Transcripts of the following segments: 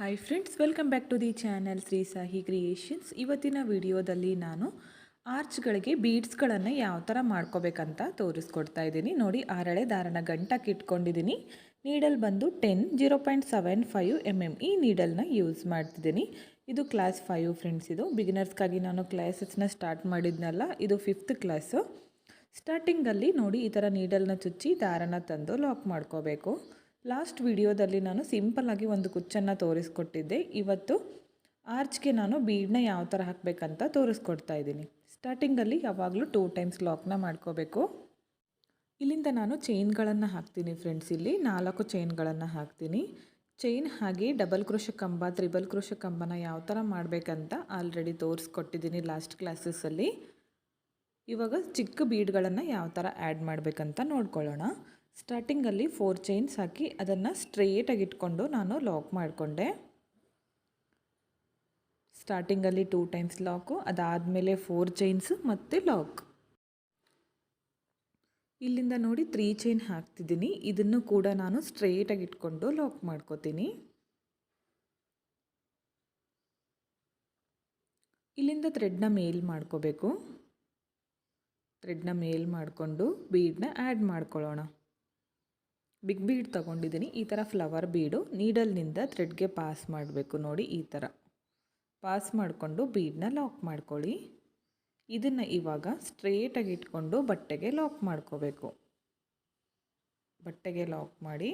Hi friends welcome back to the channel Shri Sahi creations ಇವತ್ತಿನ ವಿಡಿಯೋದಲ್ಲಿ ನಾನು ಆರ್ಚ್ಗಳಿಗೆ ಬೀಡ್ಸ್ಗಳನ್ನು ಯಾವ ಥರ ಮಾಡ್ಕೋಬೇಕಂತ ತೋರಿಸ್ಕೊಡ್ತಾ ಇದ್ದೀನಿ. ನೋಡಿ, ಆರಳೆ ದಾರನ ಗಂಟಕ್ಕೆ ಇಟ್ಕೊಂಡಿದ್ದೀನಿ. ನೀಡಲ್ ಬಂದು ten zero point seven five M M ಈ ನೀಡಲ್ನ ಯೂಸ್ ಮಾಡ್ತಿದ್ದೀನಿ. ಇದು ಕ್ಲಾಸ್ ಫೈವ್ ಫ್ರೆಂಡ್ಸ್ ಇದು. ಬಿಗಿನರ್ಸ್ಗಾಗಿ ನಾನು ಕ್ಲಾಸಸ್ನ ಸ್ಟಾರ್ಟ್ ಮಾಡಿದ್ನಲ್ಲ, ಇದು ಫಿಫ್ತ್ ಕ್ಲಾಸು ಸ್ಟಾರ್ಟಿಂಗಲ್ಲಿ ನೋಡಿ, ಈ ಥರ ನೀಡಲ್ನ ಚುಚ್ಚಿ ದಾರನ ತಂದು ಲಾಕ್ ಮಾಡ್ಕೋಬೇಕು. ಲಾಸ್ಟ್ ವಿಡಿಯೋದಲ್ಲಿ ನಾನು ಸಿಂಪಲ್ಲಾಗಿ ಒಂದು ಕುಚ್ಚನ್ನು ತೋರಿಸ್ಕೊಟ್ಟಿದ್ದೆ. ಇವತ್ತು ಆರ್ಚ್ಗೆ ನಾನು ಬೀಡನ್ನ ಯಾವ ಥರ ಹಾಕಬೇಕಂತ ತೋರಿಸ್ಕೊಡ್ತಾ ಇದ್ದೀನಿ. ಸ್ಟಾರ್ಟಿಂಗಲ್ಲಿ ಯಾವಾಗಲೂ ಟೂ ಟೈಮ್ಸ್ ಲಾಕ್ನ ಮಾಡ್ಕೋಬೇಕು. ಇಲ್ಲಿಂದ ನಾನು ಚೈನ್ಗಳನ್ನು ಹಾಕ್ತೀನಿ ಫ್ರೆಂಡ್ಸ್. ಇಲ್ಲಿ ನಾಲ್ಕು ಚೈನ್ಗಳನ್ನು ಹಾಕ್ತೀನಿ. ಚೈನ್ ಹಾಗೆ ಡಬಲ್ ಕ್ರೋಶ ಕಂಬ, ತ್ರಿಬಲ್ ಕ್ರೋಶ ಕಂಬನ ಯಾವ ಥರ ಮಾಡಬೇಕಂತ ಆಲ್ರೆಡಿ ತೋರಿಸ್ಕೊಟ್ಟಿದ್ದೀನಿ ಲಾಸ್ಟ್ ಕ್ಲಾಸಸ್ಸಲ್ಲಿ ಇವಾಗ ಚಿಕ್ಕ ಬೀಡ್ಗಳನ್ನು ಯಾವ ಥರ ಆ್ಯಡ್ ಮಾಡಬೇಕಂತ ನೋಡ್ಕೊಳ್ಳೋಣ. ಸ್ಟಾರ್ಟಿಂಗಲ್ಲಿ ಫೋರ್ ಚೈನ್ಸ್ ಹಾಕಿ ಅದನ್ನು ಸ್ಟ್ರೇಟಾಗಿ ಇಟ್ಕೊಂಡು ನಾನು ಲಾಕ್ ಮಾಡಿಕೊಂಡೆ. ಸ್ಟಾರ್ಟಿಂಗಲ್ಲಿ ಟೂ ಟೈಮ್ಸ್ ಲಾಕು ಅದಾದಮೇಲೆ ಫೋರ್ ಚೈನ್ಸ್ ಮತ್ತು ಲಾಕ್ ಇಲ್ಲಿಂದ ನೋಡಿ ತ್ರೀ ಚೈನ್ ಹಾಕ್ತಿದ್ದೀನಿ. ಇದನ್ನು ಕೂಡ ನಾನು ಸ್ಟ್ರೇಟಾಗಿ ಇಟ್ಕೊಂಡು ಲಾಕ್ ಮಾಡ್ಕೋತೀನಿ. ಇಲ್ಲಿಂದ ಥ್ರೆಡ್ನ ಮೇಲ್ ಮಾಡ್ಕೋಬೇಕು. ಥ್ರೆಡ್ನ ಮೇಲ್ ಮಾಡಿಕೊಂಡು ಬೀಡನ್ನ ಆ್ಯಡ್ ಮಾಡ್ಕೊಳ್ಳೋಣ. ಬಿಗ್ ಬೀಡ್ ತೊಗೊಂಡಿದ್ದೀನಿ. ಈ ಥರ ಫ್ಲವರ್ ಬೀಡು ನೀಡಲ್ನಿಂದ ಥ್ರೆಡ್ಗೆ ಪಾಸ್ ಮಾಡಬೇಕು ನೋಡಿ ಈ ಥರ ಪಾಸ್ ಮಾಡಿಕೊಂಡು ಬೀಡನ್ನ ಲಾಕ್ ಮಾಡ್ಕೊಳ್ಳಿ. ಇದನ್ನು ಇವಾಗ ಸ್ಟ್ರೇಟಾಗಿ ಇಟ್ಕೊಂಡು ಬಟ್ಟೆಗೆ ಲಾಕ್ ಮಾಡ್ಕೋಬೇಕು. ಬಟ್ಟೆಗೆ ಲಾಕ್ ಮಾಡಿ.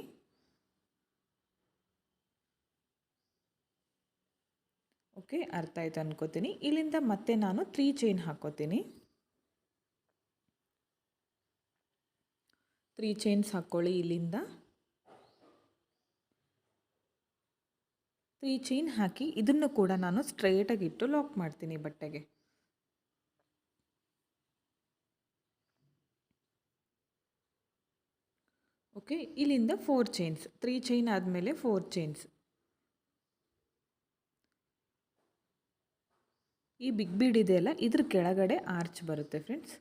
ಓಕೆ ಅರ್ಥ ಆಯ್ತು ಅನ್ಕೋತೀನಿ. ಇಲ್ಲಿಂದ ಮತ್ತೆ ನಾನು ತ್ರೀ ಚೈನ್ ಹಾಕೋತೀನಿ. ತ್ರೀ ಚೈನ್ಸ್ ಹಾಕ್ಕೊಳ್ಳಿ ಇಲ್ಲಿಂದ. ತ್ರೀ ಚೈನ್ ಹಾಕಿ ಇದನ್ನು ಕೂಡ ನಾನು ಸ್ಟ್ರೈಟಾಗಿ ಇಟ್ಟು ಲಾಕ್ ಮಾಡ್ತೀನಿ ಬಟ್ಟೆಗೆ. ಓಕೆ ಇಲ್ಲಿಂದ ಫೋರ್ ಚೈನ್ಸ್ ತ್ರೀ ಚೈನ್ ಆದಮೇಲೆ ಫೋರ್ ಚೈನ್ಸ್ ಈ ಬಿಗ್ ಬೀಡ್ ಇದೆಯಲ್ಲ ಇದ್ರ ಕೆಳಗಡೆ ಆರ್ಚ್ ಬರುತ್ತೆ ಫ್ರೆಂಡ್ಸ್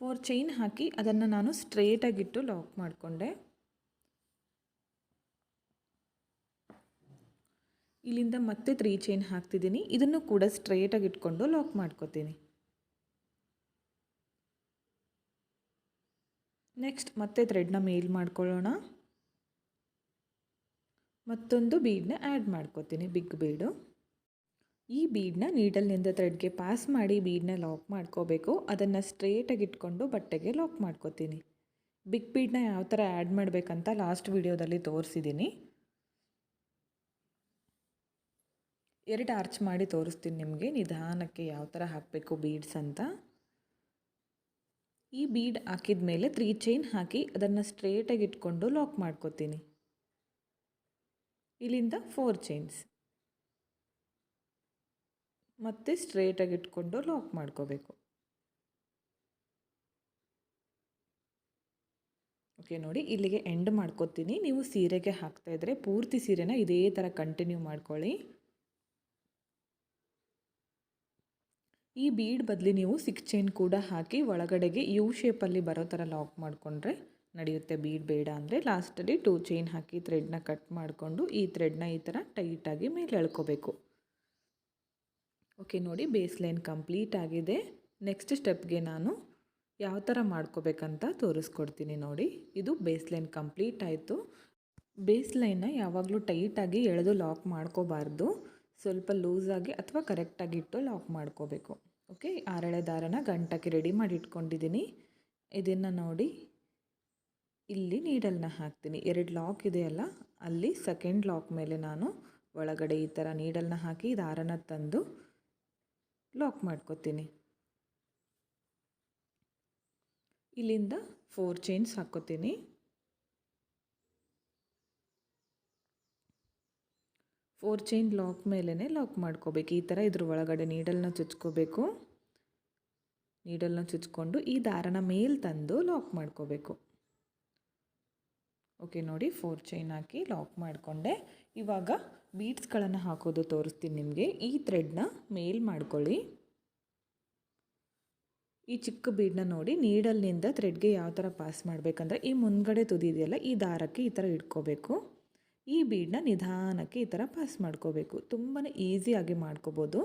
ಫೋರ್ ಚೈನ್ ಹಾಕಿ ಅದನ್ನು ನಾನು ಸ್ಟ್ರೇಟಾಗಿಟ್ಟು ಲಾಕ್ ಮಾಡಿಕೊಂಡೆ. ಇಲ್ಲಿಂದ ಮತ್ತೆ ತ್ರೀ ಚೈನ್ ಹಾಕ್ತಿದ್ದೀನಿ. ಇದನ್ನು ಕೂಡ ಸ್ಟ್ರೇಟಾಗಿ ಇಟ್ಕೊಂಡು ಲಾಕ್ ಮಾಡ್ಕೋತೀನಿ. ನೆಕ್ಸ್ಟ್ ಮತ್ತೆ ಥ್ರೆಡ್ನ ಮೇಲ್ ಮಾಡ್ಕೊಳ್ಳೋಣ. ಮತ್ತೊಂದು ಬೀಡನ್ನ ಆ್ಯಡ್ ಮಾಡ್ಕೋತೀನಿ. Big bead. ಈ ಬೀಡನ್ನ ನೀಡಲ್ನಿಂದ ಥ್ರೆಡ್ಗೆ ಪಾಸ್ ಮಾಡಿ ಬೀಡನ್ನ ಲಾಕ್ ಮಾಡ್ಕೋಬೇಕು. ಅದನ್ನು ಸ್ಟ್ರೇಟಾಗಿ ಇಟ್ಕೊಂಡು ಬಟ್ಟೆಗೆ ಲಾಕ್ ಮಾಡ್ಕೋತೀನಿ. ಬಿಗ್ ಬೀಡನ್ನ ಯಾವ ಥರ ಆ್ಯಡ್ ಮಾಡಬೇಕಂತ ಲಾಸ್ಟ್ ವಿಡಿಯೋದಲ್ಲಿ ತೋರಿಸಿದ್ದೀನಿ ಎರಡು ಆರ್ಚ್ ಮಾಡಿ ತೋರಿಸ್ತೀನಿ ನಿಮಗೆ ನಿಧಾನಕ್ಕೆ ಯಾವ ಥರ ಹಾಕಬೇಕು ಬೀಡ್ಸ್ ಅಂತ. ಈ ಬೀಡ್ ಹಾಕಿದ ಮೇಲೆ ತ್ರೀ ಚೈನ್ ಹಾಕಿ ಅದನ್ನು ಸ್ಟ್ರೇಟಾಗಿ ಇಟ್ಕೊಂಡು ಲಾಕ್ ಮಾಡ್ಕೋತೀನಿ. ಇಲ್ಲಿಂದ ಫೋರ್ ಚೈನ್ಸ್. ಮತ್ತು ಸ್ಟ್ರೇಟಾಗಿ ಇಟ್ಕೊಂಡು ಲಾಕ್ ಮಾಡ್ಕೋಬೇಕು. ಓಕೆ ನೋಡಿ ಇಲ್ಲಿಗೆ ಎಂಡ್ ಮಾಡ್ಕೋತೀನಿ. ನೀವು ಸೀರೆಗೆ ಹಾಕ್ತಾ ಇದ್ರೆ ಪೂರ್ತಿ ಸೀರೆನ ಇದೇ ಥರ ಕಂಟಿನ್ಯೂ ಮಾಡ್ಕೊಳ್ಳಿ. ಈ ಬೀಡ್ ಬದಲಿ ನೀವು ಸಿಕ್ಸ್ ಚೈನ್ ಕೂಡ ಹಾಕಿ ಒಳಗಡೆಗೆ ಯು ಶೇಪಲ್ಲಿ ಬರೋ ಥರ ಲಾಕ್ ಮಾಡಿಕೊಂಡ್ರೆ ನಡೆಯುತ್ತೆ. ಬೀಡ್ ಬೇಡ ಅಂದರೆ ಲಾಸ್ಟಲ್ಲಿ ಟೂ ಚೈನ್ ಹಾಕಿ ಥ್ರೆಡ್ನ ಕಟ್ ಮಾಡಿಕೊಂಡು ಈ ಥ್ರೆಡ್ನ ಈ ಥರ ಟೈಟಾಗಿ ಮೇಲೆ ಎಳ್ಕೋಬೇಕು. ಓಕೆ, ನೋಡಿ ಬೇಸ್ ಲೈನ್ ಕಂಪ್ಲೀಟ್ ಆಗಿದೆ. ನೆಕ್ಸ್ಟ್ ಸ್ಟೆಪ್ಗೆ ನಾನು ಯಾವ ಥರ ಮಾಡ್ಕೋಬೇಕಂತ ತೋರಿಸ್ಕೊಡ್ತೀನಿ ನೋಡಿ. ಇದು ಬೇಸ್ ಲೈನ್ ಕಂಪ್ಲೀಟ್ ಆಯಿತು. ಬೇಸ್ ಲೈನ್ನ ಯಾವಾಗಲೂ ಟೈಟಾಗಿ ಎಳೆದು ಲಾಕ್ ಮಾಡ್ಕೋಬಾರ್ದು. ಸ್ವಲ್ಪ ಲೂಸಾಗಿ ಅಥವಾ ಕರೆಕ್ಟಾಗಿ ಇಟ್ಟು ಲಾಕ್ ಮಾಡ್ಕೋಬೇಕು. ಓಕೆ ಆರಳೆ ದಾರನ ಗಂಟಕ್ಕೆ ರೆಡಿ ಮಾಡಿ ಇಟ್ಕೊಂಡಿದ್ದೀನಿ. ಇದನ್ನು ನೋಡಿ, ಇಲ್ಲಿ ನೀಡಲ್ನ ಹಾಕ್ತೀನಿ. ಎರಡು ಲಾಕ್ ಇದೆಯಲ್ಲ ಅಲ್ಲಿ ಸೆಕೆಂಡ್ ಲಾಕ್ ಮೇಲೆ ನಾನು ಒಳಗಡೆ ಈ ಥರ ನೀಡಲ್ನ ಹಾಕಿ ದಾರನ ತಂದು ಲಾಕ್ ಮಾಡ್ಕೋತೀನಿ. ಇಲ್ಲಿಂದ ಫೋರ್ ಚೈನ್ಸ್ ಹಾಕ್ಕೋತೀನಿ. ಫೋರ್ ಚೈನ್ ಲಾಕ್ ಮೇಲೇ ಲಾಕ್ ಮಾಡ್ಕೋಬೇಕು. ಈ ಥರ ಇದ್ರ ಒಳಗಡೆ ನೀಡಲ್ನ ಚುಚ್ಕೋಬೇಕು. ನೀಡಲ್ನ ಚುಚ್ಕೊಂಡು ಈ ದಾರನ ಮೇಲೆ ತಂದು ಲಾಕ್ ಮಾಡ್ಕೋಬೇಕು. ಓಕೆ, ನೋಡಿ ಫೋರ್ ಚೈನ್ ಹಾಕಿ ಲಾಕ್ ಮಾಡಿಕೊಂಡೆ. ಇವಾಗ ಬೀಡ್ಸ್ಗಳನ್ನು ಹಾಕೋದು ತೋರಿಸ್ತೀನಿ ನಿಮಗೆ. ಈ ಥ್ರೆಡ್ನ ಮೇಲ್ ಮಾಡ್ಕೊಳ್ಳಿ. ಈ ಚಿಕ್ಕ ಬೀಡನ್ನ ನೋಡಿ ನೀಡಲ್ನಿಂದ ಥ್ರೆಡ್ಗೆ ಯಾವ ಥರ ಪಾಸ್ ಮಾಡಬೇಕಂದ್ರೆ, ಈ ಮುಂದ್ಗಡೆ ತುದಿ ಇದೆಯಲ್ಲ ಈ ದಾರಕ್ಕೆ ಈ ಥರ ಇಟ್ಕೋಬೇಕು. ಈ ಬೀಡನ್ನ ನಿಧಾನಕ್ಕೆ ಈ ಥರ ಪಾಸ್ ಮಾಡ್ಕೋಬೇಕು. ತುಂಬಾ ಈಸಿಯಾಗಿ ಮಾಡ್ಕೋಬೋದು.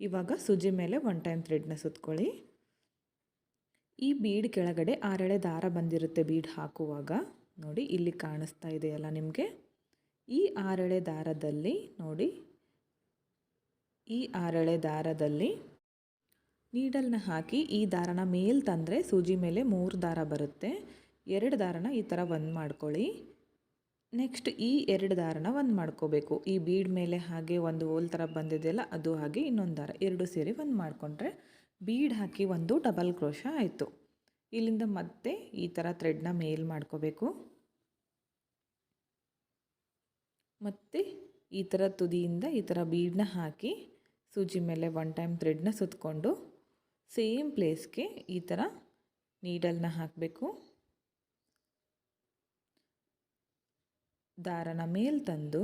ಇವಾಗ ಸುಜಿ ಮೇಲೆ ಒನ್ ಟೈಮ್ ಥ್ರೆಡ್ನ ಸುತ್ಕೊಳ್ಳಿ. ಈ ಬೀಡ್ ಕೆಳಗಡೆ ಆರೆಳೆ ದಾರ ಬಂದಿರುತ್ತೆ ಬೀಡ್ ಹಾಕುವಾಗ. ನೋಡಿ ಇಲ್ಲಿ ಕಾಣಿಸ್ತಾ ಇದೆಯಲ್ಲ ನಿಮಗೆ? ಈ ಆರಳೆ ದಾರದಲ್ಲಿ ನೋಡಿ. ಈ ಆರಳೆ ದಾರದಲ್ಲಿ ನೀಡಲ್ನ ಹಾಕಿ ಈ ದಾರನ ಮೇಲ್ ತಂದರೆ ಸೂಜಿ ಮೇಲೆ ಮೂರು ದಾರ ಬರುತ್ತೆ. ಎರಡು ದಾರನ ಈ ಥರ ಒಂದು ಮಾಡ್ಕೊಳ್ಳಿ. ನೆಕ್ಸ್ಟ್ ಈ ಎರಡು ದಾರನ ಒಂದು ಮಾಡ್ಕೋಬೇಕು. ಈ ಬೀಡ್ ಮೇಲೆ ಹಾಗೆ ಒಂದು ಓಲ್ ಥರ ಬಂದಿದೆಯಲ್ಲ ಅದು ಹಾಗೆ ಇನ್ನೊಂದು ದಾರ. ಎರಡು ಸೇರಿ ಒಂದು ಮಾಡಿಕೊಂಡ್ರೆ ಬೀಡ್ ಹಾಕಿ ಒಂದು ಡಬಲ್ ಕ್ರೋಶ ಆಯಿತು. ಇಲ್ಲಿಂದ ಮತ್ತೆ ಈ ಥರ ಥ್ರೆಡ್ನ ಮೇಲ್ ಮಾಡ್ಕೋಬೇಕು. ಮತ್ತು ಈ ಥರ ತುದಿಯಿಂದ ಈ ಥರ ಬೀಡನ್ನ ಹಾಕಿ ಸೂಜಿ ಮೇಲೆ ಒನ್ ಟೈಮ್ ಥ್ರೆಡ್ನ ಸುತ್ತಕೊಂಡು ಸೇಮ್ ಪ್ಲೇಸ್ಗೆ ಈ ಥರ ನೀಡಲ್ನ ಹಾಕಬೇಕು. ದಾರನ ಮೇಲೆ ತಂದು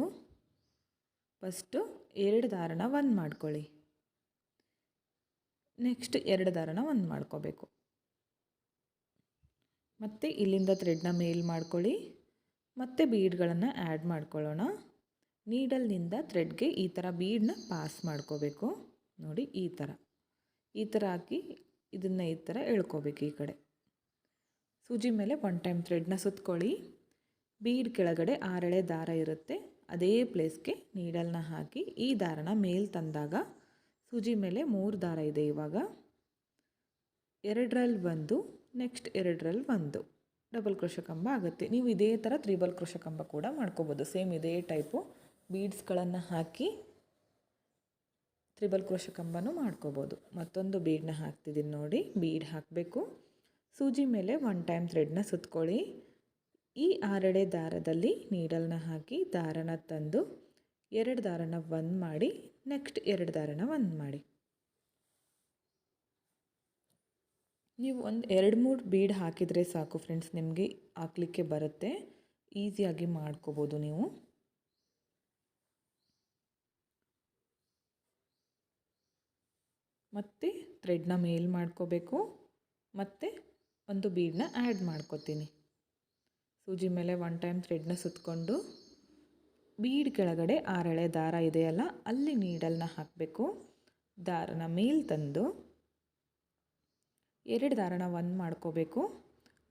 ಫಸ್ಟು ಎರಡು ದಾರನ ಒಂದು ಮಾಡ್ಕೊಳ್ಳಿ. ನೆಕ್ಸ್ಟ್ ಎರಡು ದಾರನ ಒಂದು ಮಾಡ್ಕೋಬೇಕು. ಮತ್ತು ಇಲ್ಲಿಂದ ಥ್ರೆಡ್ನ ಮೇಲ್ ಮಾಡ್ಕೊಳ್ಳಿ. ಮತ್ತು ಬೀಡ್ಗಳನ್ನು ಆ್ಯಡ್ ಮಾಡ್ಕೊಳ್ಳೋಣ. ನೀಡಲ್ನಿಂದ ಥ್ರೆಡ್ಗೆ ಈ ಥರ ಬೀಡನ್ನ ಪಾಸ್ ಮಾಡ್ಕೋಬೇಕು. ನೋಡಿ, ಈ ಥರ ಈ ಥರ ಹಾಕಿ ಇದನ್ನು ಈ ಥರ ಎಳ್ಕೋಬೇಕು ಈ ಕಡೆ. ಸೂಜಿ ಮೇಲೆ ಒನ್ ಟೈಮ್ ಥ್ರೆಡ್ನ ಸುತ್ಕೊಳ್ಳಿ. ಬೀಡ್ ಕೆಳಗಡೆ ಆರಳೆ ದಾರ ಇರುತ್ತೆ. ಅದೇ ಪ್ಲೇಸ್ಗೆ ನೀಡಲ್ನ ಹಾಕಿ ಈ ದಾರನ ಮೇಲ್ ತಂದಾಗ ಸೂಜಿ ಮೇಲೆ ಮೂರು ದಾರ ಇದೆ ಇವಾಗ. ಎರಡರಲ್ಲಿ ಒಂದು ನೆಕ್ಸ್ಟ್ ಎರಡರಲ್ಲಿ ಒಂದು. ಡಬಲ್ ಕ್ರೋಶ ಕಂಬ ಆಗುತ್ತೆ. ನೀವು ಇದೇ ಥರ ತ್ರಿಬಲ್ ಕ್ರೋಶ ಕಂಬ ಕೂಡ ಮಾಡ್ಕೋಬೋದು. ಸೇಮ್ ಇದೇ ಟೈಪು ಬೀಡ್ಸ್ಗಳನ್ನು ಹಾಕಿ ತ್ರಿಬಲ್ ಕ್ರೋಶ ಕಂಬನೂ ಮಾಡ್ಕೋಬೋದು. ಮತ್ತೊಂದು ಬೀಡನ್ನ ಹಾಕ್ತಿದ್ದೀನಿ ನೋಡಿ. ಬೀಡ್ ಹಾಕಬೇಕು. ಸೂಜಿ ಮೇಲೆ ಒನ್ ಟೈಮ್ ಥ್ರೆಡ್ನ ಸುತ್ಕೊಳ್ಳಿ. ಈ ಆರಡೆ ದಾರದಲ್ಲಿ ನೀಡಲ್ನ ಹಾಕಿ ದಾರನ ತಂದು ಎರಡು ದಾರನ ಒಂದು ಮಾಡಿ ನೆಕ್ಸ್ಟ್ ಎರಡು ದಾರನ ಒಂದು ಮಾಡಿ. ನೀವು ಒಂದು ಎರಡು ಮೂರು ಬೀಡ್ ಹಾಕಿದರೆ ಸಾಕು ಫ್ರೆಂಡ್ಸ್ ನಿಮಗೆ ಹಾಕ್ಲಿಕ್ಕೆ ಬರುತ್ತೆ. ಈಸಿಯಾಗಿ ಮಾಡ್ಕೋಬೋದು ನೀವು. ಮತ್ತು ಥ್ರೆಡ್ನ ಮೇಲ್ ಮಾಡ್ಕೋಬೇಕು. ಮತ್ತು ಒಂದು ಬೀಡನ್ನ ಆ್ಯಡ್ ಮಾಡ್ಕೋತೀನಿ. ಸೂಜಿ ಮೇಲೆ ಒನ್ ಟೈಮ್ ಥ್ರೆಡ್ನ ಸುತ್ತಕೊಂಡು ಬೀಡ್ ಕೆಳಗಡೆ ಆರಳೆ ದಾರ ಇದೆಯಲ್ಲ, ಅಲ್ಲಿ ನೀಡಲ್ನ ಹಾಕಬೇಕು. ದಾರನ ಮೇಲ್ ತಂದು ಎರಡು ದಾರನ ಒಂದು ಮಾಡ್ಕೋಬೇಕು.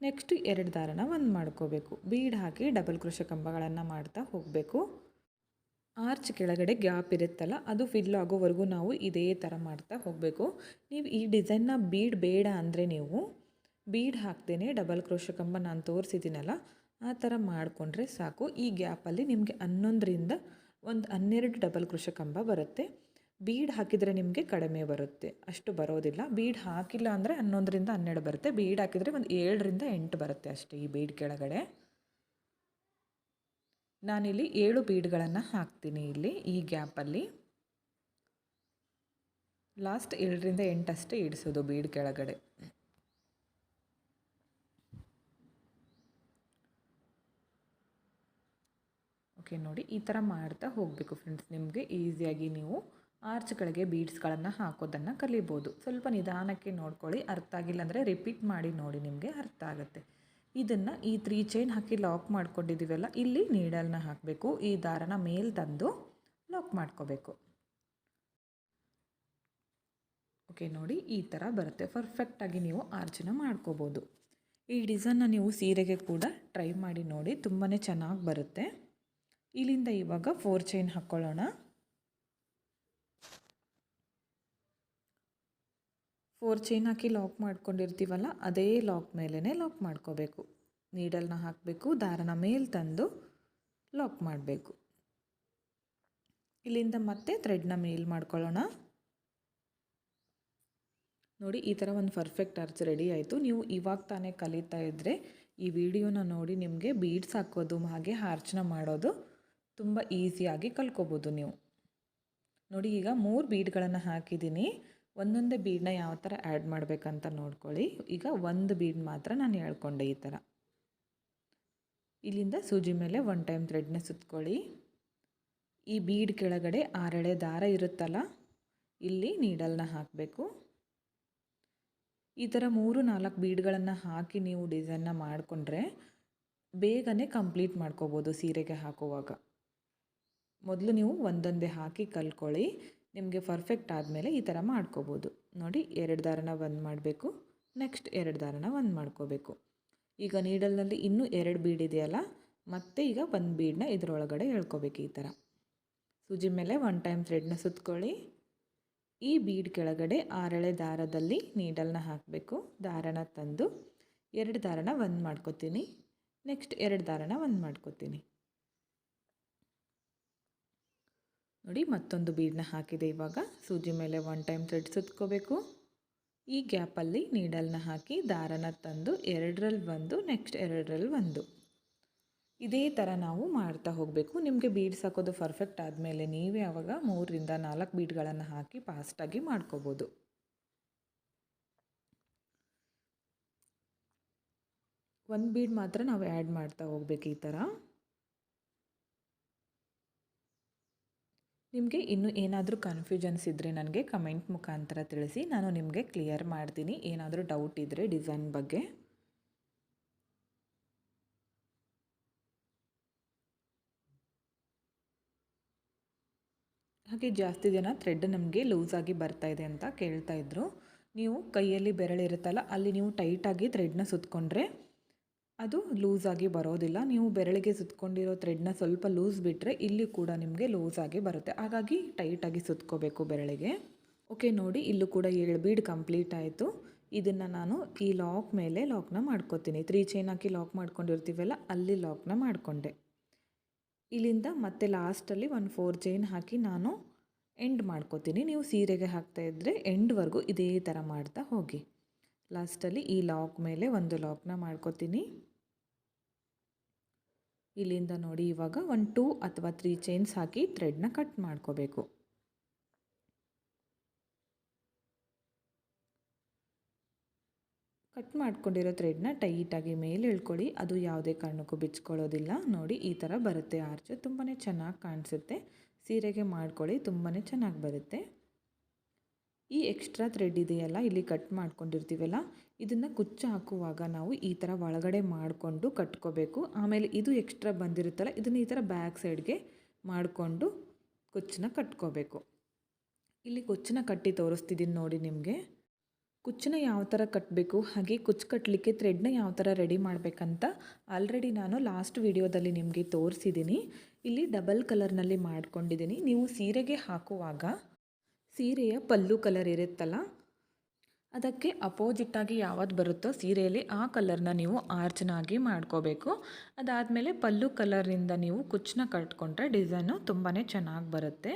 ನೆಕ್ಸ್ಟ್ ಎರಡು ದಾರನ ಒಂದು ಮಾಡ್ಕೋಬೇಕು. ಬೀಡ್ ಹಾಕಿ ಡಬಲ್ ಕೃಷಿ ಕಂಬಗಳನ್ನು ಮಾಡ್ತಾ ಹೋಗಬೇಕು. ಆರ್ಚ್ ಕೆಳಗಡೆ ಗ್ಯಾಪ್ ಇರುತ್ತಲ್ಲ, ಅದು ಫಿಲ್ ಆಗೋವರೆಗೂ ನಾವು ಇದೇ ಥರ ಮಾಡ್ತಾ ಹೋಗಬೇಕು. ನೀವು ಈ ಡಿಸೈನ್ನ ಬೀಡ್ ಬೇಡ ಅಂದರೆ ನೀವು, ಬೀಡ್ ಹಾಕ್ದೇ ಡಬಲ್ ಕ್ರೋಶ ಕಂಬ ನಾನು ತೋರಿಸಿದ್ದೀನಲ್ಲ, ಆ ಥರ ಮಾಡಿಕೊಂಡ್ರೆ ಸಾಕು. ಈ ಗ್ಯಾಪಲ್ಲಿ ನಿಮಗೆ ಹನ್ನೊಂದರಿಂದ ಒಂದು ಹನ್ನೆರಡು ಡಬಲ್ ಕೃಷಿ ಕಂಬ ಬರುತ್ತೆ. ಬೀಡ್ ಹಾಕಿದರೆ ನಿಮಗೆ ಕಡಿಮೆ ಬರುತ್ತೆ. ಅಷ್ಟು ಬರೋದಿಲ್ಲ. ಬೀಡ್ ಹಾಕಿಲ್ಲ ಅಂದರೆ ಹನ್ನೊಂದರಿಂದ ಹನ್ನೆರಡು ಬರುತ್ತೆ. ಬೀಡ್ ಹಾಕಿದರೆ ಒಂದು ಏಳರಿಂದ ಎಂಟು ಬರುತ್ತೆ ಅಷ್ಟೇ ಈ ಬೀಡ್ ಕೆಳಗಡೆ. ನಾನಿಲ್ಲಿ ಏಳು ಬೀಡ್ಗಳನ್ನು ಹಾಕ್ತೀನಿ ಇಲ್ಲಿ ಈ ಗ್ಯಾಪಲ್ಲಿ. ಲಾಸ್ಟ್ ಏಳರಿಂದ ಎಂಟಷ್ಟೇ ಇಡಿಸೋದು ಬೀಡ್ ಕೆಳಗಡೆ. ಓಕೆ ನೋಡಿ ಈ ಥರ ಮಾಡ್ತಾ ಹೋಗಬೇಕು ಫ್ರೆಂಡ್ಸ್ ನಿಮಗೆ ಈಸಿಯಾಗಿ ನೀವು ಆರ್ಚ್ಗಳಿಗೆ ಬೀಡ್ಸ್ಗಳನ್ನು ಹಾಕೋದನ್ನು ಕಲಿಬೋದು. ಸ್ವಲ್ಪ ನಿಧಾನಕ್ಕೆ ನೋಡ್ಕೊಳ್ಳಿ. ಅರ್ಥ ಆಗಿಲ್ಲ ಅಂದರೆ ರಿಪೀಟ್ ಮಾಡಿ ನೋಡಿ ನಿಮಗೆ ಅರ್ಥ ಆಗುತ್ತೆ. ಇದನ್ನು ಈ ತ್ರೀ ಚೈನ್ ಹಾಕಿ ಲಾಕ್ ಮಾಡ್ಕೊಂಡಿದ್ದೀವಲ್ಲ ಇಲ್ಲಿ ನೀಡಲ್ನ ಹಾಕಬೇಕು. ಈ ದಾರನ ಮೇಲೆ ತಂದು ಲಾಕ್ ಮಾಡ್ಕೋಬೇಕು. ಓಕೆ ನೋಡಿ ಈ ಥರ ಬರುತ್ತೆ. ಪರ್ಫೆಕ್ಟಾಗಿ ನೀವು ಆರ್ಚನ ಮಾಡ್ಕೋಬೋದು. ಈ ಡಿಸೈನ್ನ ನೀವು ಸೀರೆಗೆ ಕೂಡ ಟ್ರೈ ಮಾಡಿ ನೋಡಿ ತುಂಬಾ ಚೆನ್ನಾಗಿ ಬರುತ್ತೆ. ಇಲ್ಲಿಂದ ಇವಾಗ ಫೋರ್ ಚೈನ್ ಹಾಕ್ಕೊಳ್ಳೋಣ ಫೋರ್ ಚೈನ್ ಹಾಕಿ ಲಾಕ್ ಮಾಡ್ಕೊಂಡಿರ್ತೀವಲ್ಲ, ಅದೇ ಲಾಕ್ ಮೇಲೇ ಲಾಕ್ ಮಾಡ್ಕೋಬೇಕು. ನೀಡಲ್ನ ಹಾಕಬೇಕು, ದಾರನ ಮೇಲೆ ತಂದು ಲಾಕ್ ಮಾಡಬೇಕು. ಇಲ್ಲಿಂದ ಮತ್ತೆ ಥ್ರೆಡ್ನ ಮೇಲ್ ಮಾಡ್ಕೊಳ್ಳೋಣ. ನೋಡಿ, ಈ ಥರ ಒಂದು ಪರ್ಫೆಕ್ಟ್ ಅರ್ಚ್ ರೆಡಿ ಆಯಿತು. ನೀವು ಇವಾಗ ತಾನೇ ಕಲಿತಾ ಇದ್ದರೆ ಈ ವಿಡಿಯೋನ ನೋಡಿ ನಿಮಗೆ ಬೀಡ್ಸ್ ಹಾಕೋದು, ಹಾಗೆ ಹಾರ್ಚನ ಮಾಡೋದು ತುಂಬ ಈಸಿಯಾಗಿ ಕಲ್ಕೋಬೋದು ನೀವು. ನೋಡಿ, ಈಗ ಮೂರು ಬೀಡ್ಗಳನ್ನು ಹಾಕಿದ್ದೀನಿ. ಒಂದೊಂದೇ ಬೀಡನ್ನ ಯಾವ ಥರ ಆ್ಯಡ್ ಮಾಡಬೇಕಂತ ನೋಡ್ಕೊಳ್ಳಿ. ಈಗ ಒಂದು ಬೀಡ್ ಮಾತ್ರ ನಾನು ಹೇಳ್ಕೊಂಡೆ ಈ ಥರ. ಇಲ್ಲಿಂದ ಸೂಜಿ ಮೇಲೆ ಒನ್ ಟೈಮ್ ಥ್ರೆಡ್ನ ಸುತ್ಕೊಳ್ಳಿ. ಈ ಬೀಡ್ ಕೆಳಗಡೆ ಆರೆಳೆ ದಾರ ಇರುತ್ತಲ್ಲ, ಇಲ್ಲಿ ನೀಡಲ್ನ ಹಾಕಬೇಕು. ಈ ಥರ ಮೂರು, ನಾಲ್ಕು ಬೀಡ್ಗಳನ್ನು ಹಾಕಿ ನೀವು ಡಿಸೈನ್ನ ಮಾಡಿಕೊಂಡ್ರೆ ಬೇಗನೆ ಕಂಪ್ಲೀಟ್ ಮಾಡ್ಕೋಬೋದು ಸೀರೆಗೆ ಹಾಕುವಾಗ. ಮೊದಲು ನೀವು ಒಂದೊಂದೇ ಹಾಕಿ ಕಲ್ಕೊಳ್ಳಿ. ನಿಮಗೆ ಪರ್ಫೆಕ್ಟ್ ಆದಮೇಲೆ ಈ ಥರ ಮಾಡ್ಕೋಬೋದು. ನೋಡಿ, ಎರಡು ದಾರನ ಒಂದು ಮಾಡಬೇಕು ನೆಕ್ಸ್ಟ್ ಎರಡು ದಾರನ ಒಂದು ಮಾಡ್ಕೋಬೇಕು. ಈಗ ನೀಡಲ್ನಲ್ಲಿ ಇನ್ನೂ ಎರಡು ಬೀಡ್ ಇದೆಯಲ್ಲ, ಮತ್ತೆ ಈಗ ಒಂದು ಬೀಡನ್ನ ಇದರೊಳಗಡೆ ಎಳ್ಕೊಬೇಕು ಈ ಥರ ಸೂಜಿ ಮೇಲೆ ಒನ್ ಟೈಮ್ ಥ್ರೆಡ್ನ ಸುತ್ಕೊಳ್ಳಿ. ಈ ಬೀಡ್ ಕೆಳಗಡೆ ಆರಳೆ ದಾರದಲ್ಲಿ ನೀಡಲ್ನ ಹಾಕಬೇಕು, ದಾರನ ತಂದು. ಎರಡು ದಾರನ ಒಂದು ಮಾಡ್ಕೊತೀನಿ ನೆಕ್ಸ್ಟ್ ಎರಡು ದಾರನ ಒಂದು ಮಾಡ್ಕೊತೀನಿ. ನೋಡಿ, ಮತ್ತೊಂದು ಬೀಡನ್ನ ಹಾಕಿದೆ ಇವಾಗ. ಸೂಜಿ ಮೇಲೆ ಒನ್ ಟೈಮ್ ಥ್ರೆಡ್ ಸುತ್ಕೋಬೇಕು. ಈ ಗ್ಯಾಪಲ್ಲಿ ನೀಡಲ್ನ ಹಾಕಿ ದಾರನ ತಂದು ಎರಡರಲ್ಲಿ ಒಂದು ನೆಕ್ಸ್ಟ್ ಎರಡರಲ್ಲಿ ಒಂದು. ಇದೇ ಥರ ನಾವು ಮಾಡ್ತಾ ಹೋಗಬೇಕು. ನಿಮಗೆ ಬೀಡ್ಸ್ ಹಾಕೋದು ಪರ್ಫೆಕ್ಟ್ ಆದಮೇಲೆ ನೀವೇ ಆವಾಗ ಮೂರರಿಂದ ನಾಲ್ಕು ಬೀಡ್ಗಳನ್ನು ಹಾಕಿ ಫಾಸ್ಟಾಗಿ ಮಾಡ್ಕೋಬೋದು. ಒಂದು ಬೀಡ್ ಮಾತ್ರ ನಾವು ಆ್ಯಡ್ ಮಾಡ್ತಾ ಹೋಗ್ಬೇಕು ಈ ಥರ ನಿಮಗೆ ಇನ್ನೂ ಏನಾದರೂ ಕನ್ಫ್ಯೂಷನ್ಸ್ ಇದ್ದರೆ ನನಗೆ ಕಮೆಂಟ್ ಮುಖಾಂತರ ತಿಳಿಸಿ. ನಾನು ನಿಮಗೆ ಕ್ಲಿಯರ್ ಮಾಡ್ತೀನಿ. ಏನಾದರೂ ಡೌಟ್ ಇದ್ದರೆ ಡಿಸೈನ್ ಬಗ್ಗೆ. ಹಾಗೆ ಜಾಸ್ತಿ ಜನ ಥ್ರೆಡ್ ನಮಗೆ ಲೂಸಾಗಿ ಬರ್ತಾ ಇದೆ ಅಂತ ಕೇಳ್ತಾ ಇದ್ರು. ನೀವು ಕೈಯಲ್ಲಿ ಬೆರಳಿರುತ್ತಲ್ಲ, ಅಲ್ಲಿ ನೀವು ಟೈಟಾಗಿ ಥ್ರೆಡ್ನ ಸುತ್ಕೊಂಡ್ರೆ ಅದು ಲೂಸಾಗಿ ಬರೋದಿಲ್ಲ. ನೀವು ಬೆರಳಿಗೆ ಸುತ್ಕೊಂಡಿರೋ ಥ್ರೆಡ್ನ ಸ್ವಲ್ಪ ಲೂಸ್ ಬಿಟ್ಟರೆ ಇಲ್ಲಿ ಕೂಡ ನಿಮಗೆ ಲೂಸಾಗಿ ಬರುತ್ತೆ. ಹಾಗಾಗಿ ಟೈಟಾಗಿ ಸುತ್ಕೋಬೇಕು ಬೆರಳಿಗೆ. ಓಕೆ ನೋಡಿ, ಇಲ್ಲೂ ಕೂಡ ಏಳು ಬೀಡ್ ಕಂಪ್ಲೀಟ್ ಆಯಿತು. ಇದನ್ನು ನಾನು ಈ ಲಾಕ್ ಮೇಲೆ ಲಾಕ್ನ ಮಾಡ್ಕೊತೀನಿ. ತ್ರೀ ಚೈನ್ ಹಾಕಿ ಲಾಕ್ ಮಾಡ್ಕೊಂಡಿರ್ತೀವಲ್ಲ, ಅಲ್ಲಿ ಲಾಕ್ನ ಮಾಡಿಕೊಂಡೆ. ಇಲ್ಲಿಂದ ಮತ್ತೆ ಲಾಸ್ಟಲ್ಲಿ ಒಂದು ಫೋರ್ ಚೈನ್ ಹಾಕಿ ನಾನು ಎಂಡ್ ಮಾಡ್ಕೋತೀನಿ. ನೀವು ಸೀರೆಗೆ ಹಾಕ್ತಾ ಇದ್ದರೆ ಎಂಡ್ವರೆಗೂ ಇದೇ ಥರ ಮಾಡ್ತಾ ಹೋಗಿ. ಲಾಸ್ಟಲ್ಲಿ ಈ ಲಾಕ್ ಮೇಲೆ ಒಂದು ಲಾಕ್ನ ಮಾಡ್ಕೋತೀನಿ. ಇಲ್ಲಿಂದ ನೋಡಿ ಇವಾಗ ಒಂದು ಟೂ ಅಥವಾ ತ್ರೀ ಚೈನ್ಸ್ ಹಾಕಿ ಥ್ರೆಡ್ನ ಕಟ್ ಮಾಡ್ಕೋಬೇಕು. ಕಟ್ ಮಾಡ್ಕೊಂಡಿರೋ ಥ್ರೆಡ್ನ ಟೈಟಾಗಿ ಮೇಲೆ ಇಳ್ಕೊಳ್ಳಿ. ಅದು ಯಾವುದೇ ಕಾರಣಕ್ಕೂ ಬಿಚ್ಕೊಳ್ಳೋದಿಲ್ಲ. ನೋಡಿ, ಈ ಥರ ಬರುತ್ತೆ. ಆರ್ಚು ತುಂಬಾ ಚೆನ್ನಾಗಿ ಕಾಣಿಸುತ್ತೆ. ಸೀರೆಗೆ ಮಾಡ್ಕೊಳ್ಳಿ ತುಂಬಾ ಚೆನ್ನಾಗಿ ಬರುತ್ತೆ. ಈ ಎಕ್ಸ್ಟ್ರಾ ಥ್ರೆಡ್ ಇದೆಯಲ್ಲ, ಇಲ್ಲಿ ಕಟ್ ಮಾಡ್ಕೊಂಡಿರ್ತೀವಲ್ಲ, ಇದನ್ನು ಕುಚ್ಚು ಹಾಕುವಾಗ ನಾವು ಈ ಥರ ಒಳಗಡೆ ಮಾಡಿಕೊಂಡು ಕಟ್ಕೋಬೇಕು. ಆಮೇಲೆ ಇದು ಎಕ್ಸ್ಟ್ರಾ ಬಂದಿರುತ್ತಲ್ಲ, ಇದನ್ನು ಈ ಥರ ಬ್ಯಾಕ್ ಸೈಡ್ಗೆ ಮಾಡಿಕೊಂಡು ಕುಚ್ಚನ್ನ ಕಟ್ಕೋಬೇಕು. ಇಲ್ಲಿ ಕುಚ್ಚನ್ನ ಕಟ್ಟಿ ತೋರಿಸ್ತಿದ್ದೀನಿ ನೋಡಿ ನಿಮಗೆ. ಕುಚ್ಚನ್ನ ಯಾವ ಥರ ಕಟ್ಟಬೇಕು ಹಾಗೆ ಕುಚ್ಚು ಕಟ್ಟಲಿಕ್ಕೆ ಥ್ರೆಡ್ನ ಯಾವ ಥರ ರೆಡಿ ಮಾಡಬೇಕಂತ ಆಲ್ರೆಡಿ ನಾನು ಲಾಸ್ಟ್ ವಿಡಿಯೋದಲ್ಲಿ ನಿಮಗೆ ತೋರಿಸಿದ್ದೀನಿ ಇಲ್ಲಿ ಡಬಲ್ ಕಲರ್ನಲ್ಲಿ ಮಾಡ್ಕೊಂಡಿದ್ದೀನಿ ನೀವು ಸೀರೆಗೆ ಹಾಕುವಾಗ ಸೀರೆಯ ಪಲ್ಲು ಕಲರ್ ಇರುತ್ತಲ್ಲ, ಅದಕ್ಕೆ ಅಪೋಸಿಟ್ಟಾಗಿ ಯಾವತ್ತು ಬರುತ್ತೋ ಸೀರೆಯಲ್ಲಿ ಆ ಕಲರ್ನ ನೀವು ಆರ್ಚನಾಗಿ ಮಾಡ್ಕೋಬೇಕು. ಅದಾದಮೇಲೆ ಪಲ್ಲು ಕಲರಿಂದ ನೀವು ಕುಚ್ಚನ್ನ ಕಟ್ಕೊಂಡ್ರೆ ಡಿಸೈನು ತುಂಬಾ ಚೆನ್ನಾಗಿ ಬರುತ್ತೆ.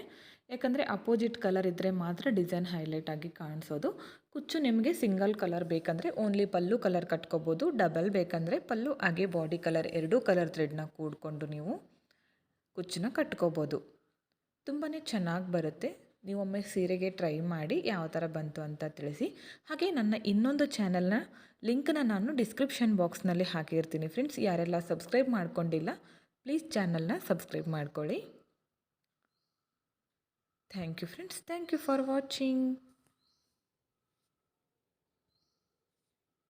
ಯಾಕಂದರೆ ಅಪೋಸಿಟ್ ಕಲರ್ ಇದ್ದರೆ ಮಾತ್ರ ಡಿಸೈನ್ ಹೈಲೈಟ್ ಆಗಿ ಕಾಣಿಸೋದು. ಕುಚ್ಚು ನಿಮಗೆ ಸಿಂಗಲ್ ಕಲರ್ ಬೇಕಂದರೆ ಓನ್ಲಿ ಪಲ್ಲು ಕಲರ್ ಕಟ್ಕೋಬೋದು ಡಬಲ್ ಬೇಕಂದರೆ ಪಲ್ಲು ಹಾಗೆ ಬಾಡಿ ಕಲರ್ ಎರಡೂ ಕಲರ್ ಥ್ರೆಡ್ನ ಕೂಡಿಕೊಂಡು ನೀವು ಕುಚ್ಚನ್ನ ಕಟ್ಕೋಬೋದು. ತುಂಬಾ ಚೆನ್ನಾಗಿ ಬರುತ್ತೆ. ನೀವೊಮ್ಮೆ ಸೀರೆಗೆ ಟ್ರೈ ಮಾಡಿ ಯಾವ ಥರ ಬಂತು ಅಂತ ತಿಳಿಸಿ. ಹಾಗೆ ನನ್ನ ಇನ್ನೊಂದು ಚಾನಲ್ನ ಲಿಂಕ್ನ ನಾನು ಡಿಸ್ಕ್ರಿಪ್ಷನ್ ಬಾಕ್ಸ್ನಲ್ಲಿ ಹಾಕಿರ್ತೀನಿ. ಫ್ರೆಂಡ್ಸ್ ಯಾರೆಲ್ಲ ಸಬ್ಸ್ಕ್ರೈಬ್ ಮಾಡ್ಕೊಂಡಿಲ್ಲ ಪ್ಲೀಸ್ ಚಾನಲ್ನ ಸಬ್ಸ್ಕ್ರೈಬ್ ಮಾಡ್ಕೊಳ್ಳಿ. Thank you friends thank you for watching